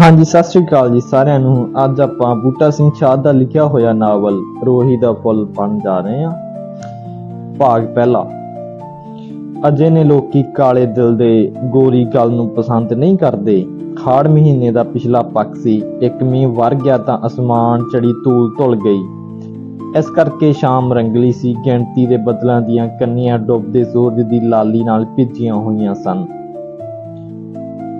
ਹਾਂਜੀ, ਸਤਿ ਸ਼੍ਰੀ ਅਕਾਲ ਜੀ ਸਾਰਿਆਂ ਨੂੰ। ਅੱਜ ਆਪਾਂ ਬੂਟਾ ਸਿੰਘ ਸ਼ਾਹ ਦਾ ਲਿਖਿਆ ਹੋਇਆ ਨਾਵਲ ਰੋਹੀ ਦਾ ਫੁੱਲ ਪੜਨ ਜਾ ਰਹੇ ਹਾਂ। ਭਾਗ ਪਹਿਲਾ। ਅਜੇ ਨੇ ਲੋਕੀ ਕਾਲੇ ਦਿਲ ਦੇ ਗੋਰੀ ਗੱਲ ਨੂੰ ਪਸੰਦ ਨਹੀਂ ਕਰਦੇ। ਖਾੜ ਮਹੀਨੇ ਦਾ ਪਿਛਲਾ ਪੱਖ ਸੀ। ਇੱਕ ਮੀਂਹ ਵਰ ਗਿਆ ਤਾਂ ਅਸਮਾਨ ਚੜੀ ਧੂਲ ਧੁਲ ਗਈ। ਇਸ ਕਰਕੇ ਸ਼ਾਮ ਰੰਗਲੀ ਸੀ। ਗਿਣਤੀ ਦੇ ਬਦਲਾਂ ਦੀਆਂ ਕੰਨੀਆਂ ਡੁੱਬਦੇ ਸੂਰਜ ਦੀ ਲਾਲੀ ਨਾਲ ਭਿੱਜੀਆਂ ਹੋਈਆਂ ਸਨ।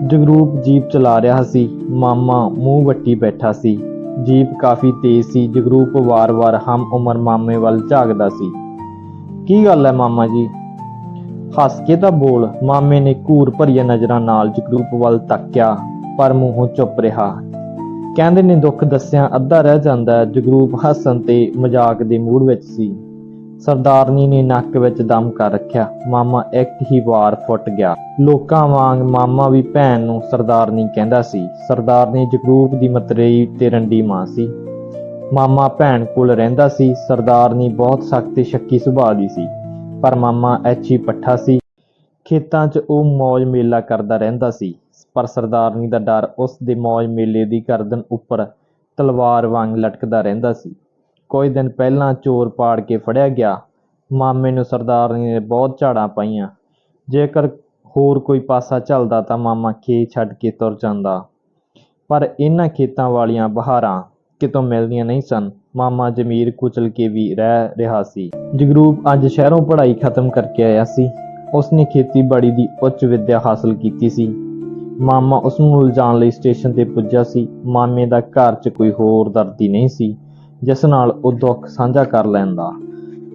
ਜਗਰੂਪ ਜੀਪ ਚਲਾ ਰਿਹਾ ਸੀ। ਮਾਮਾ ਮੂੰਹ ਵੱਟੀ ਬੈਠਾ ਸੀ। ਜੀਪ ਕਾਫੀ ਤੇਜ਼ ਸੀ। ਜਗਰੂਪ ਵਾਰ-ਵਾਰ ਹਮ ਉਮਰ ਮਾਮੇ ਵੱਲ ਝਾਕਦਾ ਸੀ। ਕੀ ਗੱਲ ਹੈ ਮਾਮਾ ਜੀ? ਹੱਸ ਕੇ ਤਾਂ ਬੋਲ। ਮਾਮੇ ਨੇ ਘੂਰ ਭਰੀਆਂ ਨਜ਼ਰਾਂ ਨਾਲ ਜਗਰੂਪ ਵੱਲ ਤੱਕਿਆ, ਪਰ ਮੂੰਹੋਂ ਚੁੱਪ ਰਿਹਾ। ਕਹਿੰਦੇ ਨੇ ਦੁੱਖ ਦੱਸਿਆ ਅੱਧਾ ਰਹਿ ਜਾਂਦਾ ਜਗਰੂਪ ਹੱਸਣ ਤੇ ਮਜ਼ਾਕ ਦੇ ਮੂਡ ਵਿੱਚ ਸੀ। ਸਰਦਾਰਨੀ ਨੇ ਨੱਕ ਵਿੱਚ ਦਮ ਕਰ ਰੱਖਿਆ। ਮਾਮਾ ਇੱਕ ਹੀ ਵਾਰ ਫੁੱਟ ਗਿਆ। ਲੋਕਾਂ ਵਾਂਗ ਮਾਮਾ ਵੀ ਭੈਣ ਨੂੰ ਸਰਦਾਰਨੀ ਕਹਿੰਦਾ ਸੀ। ਸਰਦਾਰਨੀ ਜਗਰੂਪ ਦੀ ਮਤਰੇਈ ਤੇ ਰੰਡੀ ਮਾਂ ਸੀ। ਮਾਮਾ ਭੈਣ ਕੋਲ ਰਹਿੰਦਾ ਸੀ। ਸਰਦਾਰਨੀ ਬਹੁਤ ਸਖਤ ਤੇ ਸ਼ੱਕੀ ਸੁਭਾਅ ਦੀ ਸੀ। ਪਰ ਮਾਮਾ ਐਚੀ ਪੱਠਾ ਸੀ। ਖੇਤਾਂ 'ਚ ਉਹ ਮੌਜ ਮੇਲਾ ਕਰਦਾ ਰਹਿੰਦਾ ਸੀ। ਪਰ ਸਰਦਾਰਨੀ ਦਾ ਡਰ ਉਸ ਦੇ ਮौज ਮੇਲੇ ਦੀ ਗਰਦਨ ਉੱਪਰ ਤਲਵਾਰ ਵਾਂਗ ਲਟਕਦਾ ਰਹਿੰਦਾ ਸੀ। ਕੁਝ ਦਿਨ ਪਹਿਲਾਂ ਚੋਰ ਪਾੜ ਕੇ ਫੜਿਆ ਗਿਆ। ਮਾਮੇ ਨੂੰ ਸਰਦਾਰਨੀ ਨੇ ਬਹੁਤ ਝਾੜਾਂ ਪਾਈਆਂ। ਜੇਕਰ ਹੋਰ ਕੋਈ ਪਾਸਾ ਝੱਲਦਾ ਤਾਂ ਮਾਮਾ ਖੇਤ ਛੱਡ ਕੇ ਤੁਰ ਜਾਂਦਾ। ਪਰ ਇਹਨਾਂ ਖੇਤਾਂ ਵਾਲੀਆਂ ਬਹਾਰਾਂ ਕਿਤੋਂ ਮਿਲਦੀਆਂ ਨਹੀਂ ਸਨ। ਮਾਮਾ ਜ਼ਮੀਰ ਕੁਚਲ ਕੇ ਵੀ ਰਹਿ ਰਿਹਾ ਸੀ। ਜਗਰੂਪ ਅੱਜ ਸ਼ਹਿਰੋਂ ਪੜ੍ਹਾਈ ਖਤਮ ਕਰਕੇ ਆਇਆ ਸੀ। ਉਸਨੇ ਖੇਤੀਬਾੜੀ ਦੀ ਉੱਚ ਵਿੱਦਿਆ ਹਾਸਲ ਕੀਤੀ ਸੀ। ਮਾਮਾ ਉਸ ਨੂੰ ਲਿਜਾਣ ਲਈ ਸਟੇਸ਼ਨ ਤੇ ਪੁੱਜਾ ਸੀ। ਮਾਮੇ ਦਾ ਘਰ 'ਚ ਕੋਈ ਹੋਰ ਦਰਦੀ ਨਹੀਂ ਸੀ। ਜਿਸ ਨਾਲ ਉਹ ਦੁੱਖ ਸਾਂਝਾ ਕਰ ਲੈਂਦਾ।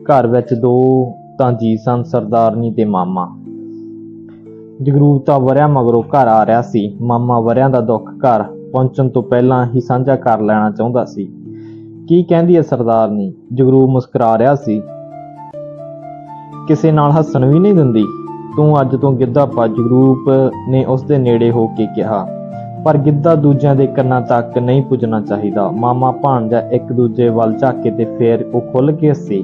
ਘਰ ਵਿੱਚ ਦੋ ਤਾਂ ਜੀ ਸਨ, ਸਰਦਾਰਨੀ ਤੇ ਮਾਮਾ। ਜਗਰੂਪ ਤਾਂ ਵਰਿਆਂ ਮਗਰੋਂ ਘਰ ਆ ਰਿਹਾ ਸੀ। ਮਾਮਾ ਵਰਿਆਂ ਦਾ ਦੁੱਖ ਘਰ ਪਹੁੰਚਣ ਤੋਂ ਪਹਿਲਾਂ ਹੀ ਸਾਂਝਾ ਕਰ ਲੈਣਾ ਚਾਹੁੰਦਾ ਸੀ। ਕੀ ਕਹਿੰਦੀ ਹੈ ਸਰਦਾਰਨੀ? ਜਗਰੂਪ ਮੁਸਕਰਾ ਰਿਹਾ ਸੀ। ਕਿਸੇ ਨਾਲ ਹੱਸਣ ਵੀ ਨਹੀਂ ਦਿੰਦੀ। ਤੂੰ ਅੱਜ ਤੋਂ ਗਿੱਧਾ ਪਾ। ਜਗਰੂਪ ਨੇ ਉਸ ਦੇ ਨੇੜੇ ਹੋ ਕੇ ਕਿਹਾ। ਪਰ ਗਿੱਧਾ ਦੂਜਿਆਂ ਦੇ ਕੰਨਾਂ ਤੱਕ ਨਹੀਂ ਪੁੱਜਣਾ ਚਾਹੀਦਾ। ਮਾਮਾ ਭਾਣਜਾ ਇੱਕ ਦੂਜੇ ਵੱਲ ਝਾਕੇ ਤੇ ਫੇਰ ਉਹ ਖੁੱਲ ਕੇ ਹੱਸੇ।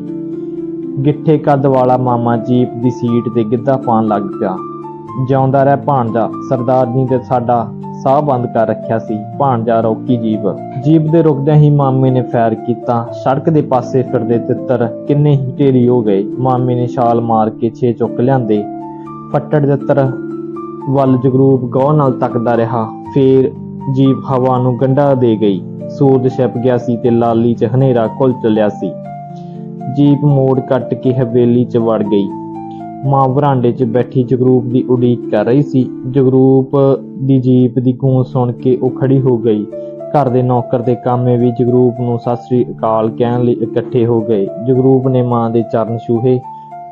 ਗਿੱਠੇ ਕੱਦ ਵਾਲਾ ਮਾਮਾ ਜੀਪ ਦੀ ਸੀਟ ਤੇ ਗਿੱਧਾ ਪਾਉਣ ਲੱਗ ਪਿਆ। ਜਿਉਂਦਾ ਰਹਿ ਭਾਣਜਾ, ਸਰਦਾਰ ਜੀ ਤੇ ਸਾਡਾ ਸਾਹ ਬੰਦ ਕਰ ਰੱਖਿਆ ਸੀ। ਭਾਣਜਾ ਰੋਕੀ ਜੀਪ। ਜੀਪ ਦੇ ਰੁਕਦਿਆਂ ਹੀ ਮਾਮੇ ਨੇ ਫੈਰ ਕੀਤਾ। ਸੜਕ ਦੇ ਪਾਸੇ ਫਿਰਦੇ ਤਿੱਤਰ ਕਿੰਨੇ ਹੀ ਢੇਰੀ ਹੋ ਗਏ। ਮਾਮੇ ਨੇ ਛਾਲ ਮਾਰ ਕੇ ਛੇ ਚੁੱਕ ਲਿਆਂਦੇ। ਫੱਟੜ ਤਿੱਤਰ ਵੱਲ ਜਗਰੂਪ ਗੌਰ ਨਾਲ ਤੱਕਦਾ ਰਿਹਾ। ਫੇਰ ਜੀਪ ਹਵਾ ਨੂੰ ਗੰਢਾ ਦੇ ਗਈ। ਸੂਰਜ ਛਿਪ ਗਿਆ ਸੀ ਤੇ ਲਾਲੀ 'ਚ ਹਨੇਰਾ ਘੁਲ ਚਲਿਆ ਸੀ। ਜੀਪ ਮੋੜ ਕੱਟ ਕੇ ਹਵੇਲੀ 'ਚ ਵੜ ਗਈ। ਮਾਂ ਵਰਾਂਡੇ 'ਚ ਬੈਠੀ ਜਗਰੂਪ ਦੀ ਉਡੀਕ ਕਰ ਰਹੀ ਸੀ। ਜਗਰੂਪ ਦੀ ਜੀਪ ਦੀ ਗੂੰਜ ਸੁਣ ਕੇ ਉਹ ਖੜੀ ਹੋ ਗਈ। ਘਰ ਦੇ ਨੌਕਰ ਤੇ ਕਾਮੇ ਵੀ ਜਗਰੂਪ ਨੂੰ ਸਤਿ ਸ੍ਰੀ ਅਕਾਲ ਕਹਿਣ ਲਈ ਇਕੱਠੇ ਹੋ ਗਏ। ਜਗਰੂਪ ਨੇ ਮਾਂ ਦੇ ਚਰਨ ਛੂਹੇ।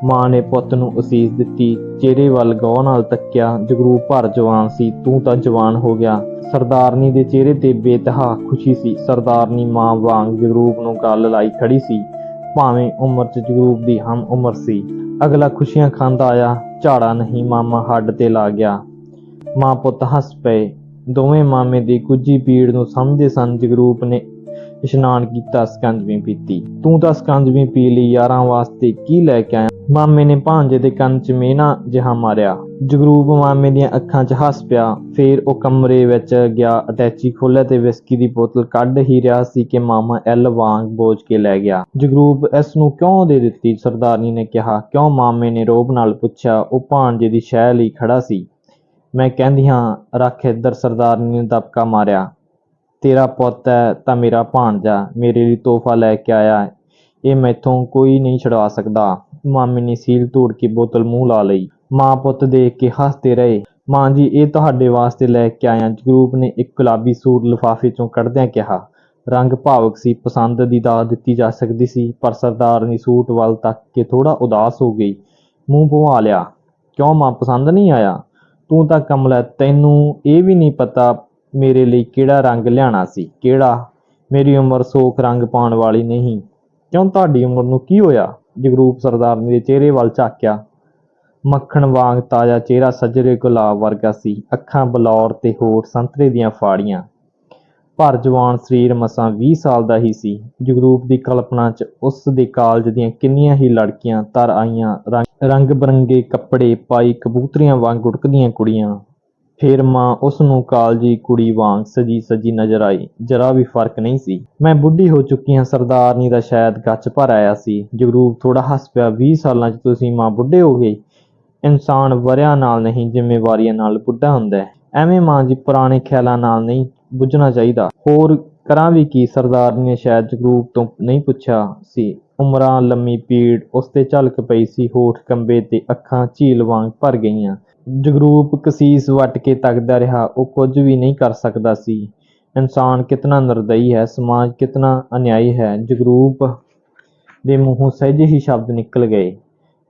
ਮਾਂ ਨੇ ਪੁੱਤ ਨੂੰ ਅਸੀਸ ਦਿੱਤੀ, ਚਿਹਰੇ ਵੱਲ ਗੌਰ ਨਾਲ ਤੱਕਿਆ, ਜਗਰੂਪ ਭਰ ਜਵਾਨ ਸੀ, ਤੂੰ ਤਾਂ ਜਵਾਨ ਹੋ ਗਿਆ। ਸਰਦਾਰਨੀ ਦੇ ਚਿਹਰੇ ਤੇ ਬੇਤਹਾ ਖੁਸ਼ੀ ਸੀ। ਸਰਦਾਰਨੀ ਮਾਂ ਵਾਂਗ ਜਗਰੂਪ ਨੂੰ ਗੱਲ ਲਾਈ ਖੜੀ ਸੀ। ਭਾਵੇਂ ਉਮਰ 'ਚ ਜਗਰੂਪ ਦੀ ਹਮ ਉਮਰ ਸੀ। ਅਗਲਾ ਖੁਸ਼ੀਆਂ ਖਾਂਦਾ ਆਇਆ, ਝਾੜਾ ਨਹੀਂ ਮਾਮਾ ਹੱਡ ਤੇ ਲਾ ਗਿਆ। ਮਾਂ ਪੁੱਤ ਹੱਸ ਪਏ। ਦੋਵੇਂ ਮਾਮੇ ਦੀ ਕੁੱਜੀ ਪੀੜ ਨੂੰ ਸਮਝਦੇ ਸਨ, ਜਗਰੂਪ ਨੇ ਇਸ਼ਨਾਨ ਕੀਤਾ, ਸਕੰਜਵੀ ਪੀਤੀ। ਤੂੰ ਤਾਂ ਸਕੰਜਵੀ ਪੀ ਲਈ, ਯਾਰਾਂ ਵਾਸਤੇ ਕੀ ਲੈ ਕੇ ਆਇਆ? ਮਾਮੇ ਨੇ ਭਾਂਜੇ ਦੇ ਕੰਨ 'ਚ ਮੇਨਾ ਜਿਹਾ ਮਾਰਿਆ। ਜਗਰੂਪ ਮਾਮੇ ਦੀਆਂ ਅੱਖਾਂ 'ਚ ਹੱਸ ਪਿਆ। ਫੇਰ ਉਹ ਕਮਰੇ ਵਿੱਚ ਗਿਆ ਅਟੈਚੀ ਖੋਲ੍ਹਿਆ ਤੇ ਵਿਸਕੀ ਦੀ ਬੋਤਲ ਕੱਢ ਹੀ ਰਿਹਾ ਸੀ ਕਿ ਮਾਮਾ ਐਲ ਵਾਂਗ ਬੋਝ ਕੇ ਲੈ ਗਿਆ। ਜਗਰੂਪ ਇਸ ਨੂੰ ਕਿਉਂ ਦੇ ਦਿੱਤੀ? ਸਰਦਾਰਨੀ ਨੇ ਕਿਹਾ, ਕਿਉਂ ਮਾਮੇ ਨੇ ਰੋਬ ਨਾਲ ਪੁੱਛਿਆ? ਉਹ ਭਾਂਜੇ ਦੀ ਸ਼ਹਿ ਲਈ ਖੜਾ ਸੀ। ਮੈਂ ਕਹਿੰਦੀ ਹਾਂ, ਰੱਖ ਇੱਧਰ। ਸਰਦਾਰਨੀ ਨੇ ਦਬਕਾ ਮਾਰਿਆ। ਤੇਰਾ ਪੁੱਤ ਹੈ ਤਾਂ ਮੇਰਾ ਭਾਣਜਾ ਮੇਰੇ ਲਈ ਤੋਹਫਾ ਲੈ ਕੇ ਆਇਆ ਹੈ। ਇਹ ਮੈਥੋਂ ਕੋਈ ਨਹੀਂ ਛਡਵਾ ਸਕਦਾ। ਮਾਮੇ ਨੇ ਸੀਲ ਤੋੜ ਕੇ ਬੋਤਲ ਮੂੰਹ ਲਾ ਲਈ। ਮਾਂ ਪੁੱਤ ਦੇਖ ਕੇ ਹੱਸਦੇ ਰਹੇ। ਮਾਂ ਜੀ ਇਹ ਤੁਹਾਡੇ ਵਾਸਤੇ ਲੈ ਕੇ ਆਇਆ ਜਗਰੂਪ ਨੇ ਇੱਕ ਗੁਲਾਬੀ ਸੂਟ ਲਿਫਾਫੇ ਚੋਂ ਕੱਢਦਿਆਂ ਕਿਹਾ ਰੰਗ ਭਾਵਕ ਸੀ ਪਸੰਦ ਦੀ ਦਾਤ ਦਿੱਤੀ ਜਾ ਸਕਦੀ ਸੀ ਪਰ ਸਰਦਾਰਨੀ ਸੂਟ ਵੱਲ ਤੱਕ ਕੇ ਥੋੜਾ ਉਦਾਸ ਹੋ ਗਈ। ਮੂੰਹ ਭੁਆ ਲਿਆ ਕਿਉਂ ਮਾਂ ਪਸੰਦ ਨਹੀਂ ਆਇਆ? ਤੂੰ ਤਾਂ ਕਮਲਾ ਹੈ, ਤੈਨੂੰ ਇਹ ਵੀ ਨਹੀਂ ਪਤਾ ਮੇਰੇ ਲਈ ਕਿਹੜਾ ਰੰਗ ਲਿਆਣਾ ਸੀ? ਕਿਹੜਾ? ਮੇਰੀ ਉਮਰ ਸੋਖ ਰੰਗ ਪਾਉਣ ਵਾਲੀ ਨਹੀਂ। ਕਿਉਂ ਤੁਹਾਡੀ ਉਮਰ ਨੂੰ ਕੀ ਹੋਇਆ? ਜਗਰੂਪ ਸਰਦਾਰਨੀ ਦੇ ਚਿਹਰੇ ਵੱਲ ਝਾਕਿਆ। ਮੱਖਣ ਵਾਂਗ ਤਾਜ਼ਾ ਚਿਹਰਾ ਸੱਜਰੇ ਗੁਲਾਬ ਵਰਗਾ ਸੀ। ਅੱਖਾਂ ਬਲੌਰ ਤੇ ਹੋਠ ਸੰਤਰੇ ਦੀਆਂ ਫਾੜੀਆਂ। ਭਰ ਜਵਾਨ ਸਰੀਰ ਮਸਾਂ 20 ਸਾਲ ਦਾ ਹੀ ਸੀ। ਜਗਰੂਪ ਦੀ ਕਲਪਨਾ 'ਚ ਉਸ ਦੇ ਕਾਲਜ ਦੀਆਂ ਕਿੰਨੀਆਂ ਹੀ ਲੜਕੀਆਂ ਤਰ ਆਈਆਂ। ਰੰਗ ਰੰਗ ਬਰੰਗੇ ਕੱਪੜੇ ਪਾਈ ਕਬੂਤਰੀਆਂ ਵਾਂਗ ਗੁੜਕਦੀਆਂ ਕੁੜੀਆਂ। ਫਿਰ ਮਾਂ ਉਸ ਨੂੰ ਕਾਲਜੀ ਕੁੜੀ ਵਾਂਗ ਸਜੀ ਸਜੀ ਨਜ਼ਰ ਆਈ। ਜਰਾ ਵੀ ਫ਼ਰਕ ਨਹੀਂ ਸੀ। ਮੈਂ ਬੁੱਢੀ ਹੋ ਚੁੱਕੀ ਹਾਂ, ਸਰਦਾਰਨੀ ਦਾ ਸ਼ਾਇਦ ਗੱਚ ਭਰ ਆਇਆ ਸੀ। ਜਗਰੂਪ ਥੋੜਾ ਹੱਸ ਪਿਆ 20 ਸਾਲਾਂ 'ਚ ਤੁਸੀਂ ਮਾਂ ਬੁੱਢੇ ਹੋ ਗਏ। ਇਨਸਾਨ ਵਰਿਆਂ ਨਾਲ ਨਹੀਂ, ਜ਼ਿੰਮੇਵਾਰੀਆਂ ਨਾਲ ਬੁੱਢਾ ਹੁੰਦਾ ਐਵੇਂ ਮਾਂ ਜੀ ਪੁਰਾਣੇ ਖਿਆਲਾਂ ਨਾਲ ਨਹੀਂ ਬੁੱਝਣਾ ਚਾਹੀਦਾ। ਹੋਰ ਕਰਾਂ ਵੀ ਕੀ? ਸਰਦਾਰਨੀ ਨੇ ਸ਼ਾਇਦ ਜਗਰੂਪ ਤੋਂ ਨਹੀਂ ਪੁੱਛਿਆ ਸੀ। ਉਮਰਾਂ ਲੰਮੀ ਪੀੜ ਉਸ ਤੇ ਝਲਕ ਪਈ ਸੀ। ਹੋਠ ਕੰਬੇ ਤੇ ਅੱਖਾਂ ਝੀਲ ਵਾਂਗ ਭਰ ਗਈਆਂ। ਜਗਰੂਪ ਕਸੀਸ ਵੱਟ ਕੇ ਤੱਕਦਾ ਰਿਹਾ, ਉਹ ਕੁਝ ਵੀ ਨਹੀਂ ਕਰ ਸਕਦਾ ਸੀ। ਇਨਸਾਨ ਕਿਤਨਾ ਨਿਰਦਈ ਹੈ, ਸਮਾਜ ਕਿਤਨਾ ਅਨਿਆਈ ਹੈ, ਜਗਰੂਪ ਦੇ ਮੂੰਹੋਂ ਸਹਿਜੇ ਹੀ ਸ਼ਬਦ ਨਿਕਲ ਗਏ।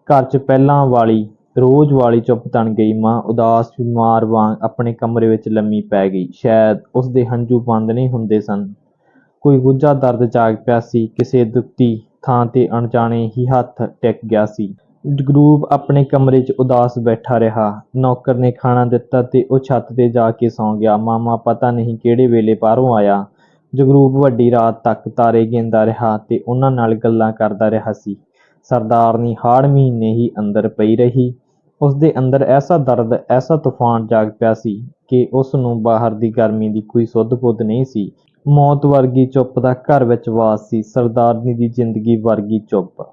ਘਰ 'ਚ ਪਹਿਲਾਂ ਵਾਲੀ, ਰੋਜ਼ ਵਾਲੀ ਚੁੱਪ ਤਣ ਗਈ, ਮਾਂ ਉਦਾਸ ਬਿਮਾਰ ਵਾਂਗ ਆਪਣੇ ਕਮਰੇ ਵਿੱਚ ਲੰਮੀ ਪੈ ਗਈ। ਸ਼ਾਇਦ ਉਸ ਦੇ ਹੰਝੂ ਬੰਦ ਨਹੀਂ ਹੁੰਦੇ ਸਨ। ਕੋਈ ਗੁੱਝਾ ਦਰਦ ਜਾਗ ਪਿਆ ਸੀ, ਕਿਸੇ ਦੁੱਤੀ ਥਾਂ ਤੇ ਅਣਜਾਣੇ ਹੀ ਹੱਥ ਟਿਕ ਗਿਆ ਸੀ। ਜਗਰੂਪ ਆਪਣੇ ਕਮਰੇ 'ਚ ਉਦਾਸ ਬੈਠਾ ਰਿਹਾ। ਨੌਕਰ ਨੇ ਖਾਣਾ ਦਿੱਤਾ ਤੇ ਉਹ ਛੱਤ ਤੇ ਜਾ ਕੇ ਸੌਂ ਗਿਆ। ਮਾਮਾ ਪਤਾ ਨਹੀਂ ਕਿਹੜੇ ਵੇਲੇ ਬਾਹਰੋਂ ਆਇਆ। ਜਗਰੂਪ ਵੱਡੀ ਰਾਤ ਤੱਕ ਤਾਰੇ ਗਿਣਦਾ ਰਿਹਾ ਤੇ ਉਹਨਾਂ ਨਾਲ ਗੱਲਾਂ ਕਰਦਾ ਰਿਹਾ ਸੀ। ਸਰਦਾਰਨੀ ਹਾੜ ਮਹੀਨੇ ਹੀ ਅੰਦਰ ਪਈ ਰਹੀ। ਉਸਦੇ ਅੰਦਰ ਐਸਾ ਦਰਦ, ਐਸਾ ਤੂਫਾਨ ਜਾਗ ਪਿਆ ਸੀ ਕਿ ਉਸਨੂੰ ਬਾਹਰ ਦੀ ਗਰਮੀ ਦੀ ਕੋਈ ਸੁੱਧ ਬੁੱਧ ਨਹੀਂ ਸੀ। ਮੌਤ ਵਰਗੀ ਚੁੱਪ ਦਾ ਘਰ ਵਿੱਚ ਵਾਸ ਸੀ। ਸਰਦਾਰਨੀ ਦੀ ਜ਼ਿੰਦਗੀ ਵਰਗੀ ਚੁੱਪ।